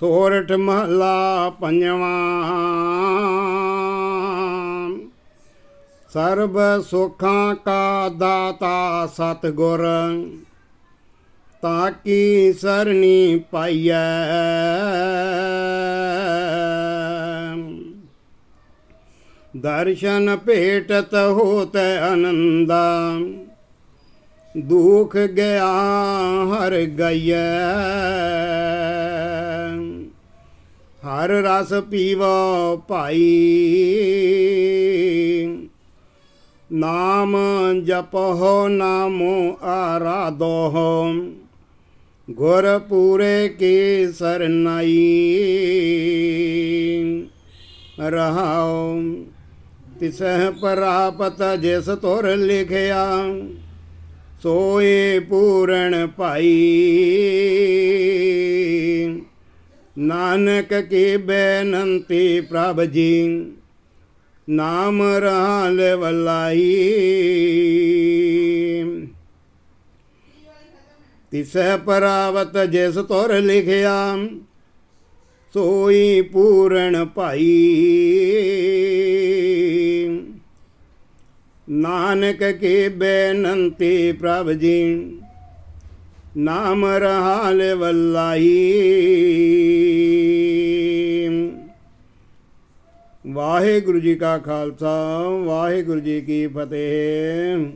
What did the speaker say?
ਸੋਰਠ ਮਹਲਾ ਪੰਜਵਾਂ। ਸਰਬ ਸੁਖਾਂ ਕਾ ਦਾਤਾ ਸਤਿਗੁਰ ਤਾਂ ਕੀ ਸਰਣੀ ਪਾਈਐ। ਦਰਸ਼ਨ ਭੇਟਤ ਹੋਤ ਆਨੰਦਾ ਦੁਖ ਗਿਆ ਹਰ ਗਈਐ। ਹਰ ਰਸ ਪੀਵੋ ਭਾਈ। ਨਾਮ ਜਪੋ ਨਾਮੋ ਆਰਾਧੋ। ਗੁਰ ਪੂਰੇ ਕੀ ਸਰਨਾਈ। ਰਹਾਉ ਤਿਸਹਿ ਪ੍ਰਾਪਤ ਜਿਸ ਤੁਰ ਲਿਖਿਆ। ਸੋਏ ਪੂਰਨ ਭਾਈ। ਨਾਨਕ ਕੀ ਬੇਨੰਤੀ ਪ੍ਰਭ ਜੀ, ਨਾਮ ਰਹਾਲ ਵਲਾਈ। ਤਿਸੈ ਪਰਾਵਤ ਜਿਸ ਤੁਰ ਲਿਖਿਆ, ਸੋਈ ਪੂਰਨ ਭਾਈ। ਨਾਨਕ ਕੀ ਬੇਨੰਤੀ ਪ੍ਰਭ ਜੀ ਨਾਮ ਰਹਾਲ ਵਲਾਈ ਵਾਹਿਗੁਰੂ ਜੀ ਕਾ ਖਾਲਸਾ ਵਾਹਿਗੁਰੂ ਜੀ ਕੀ ਫਤਿਹ।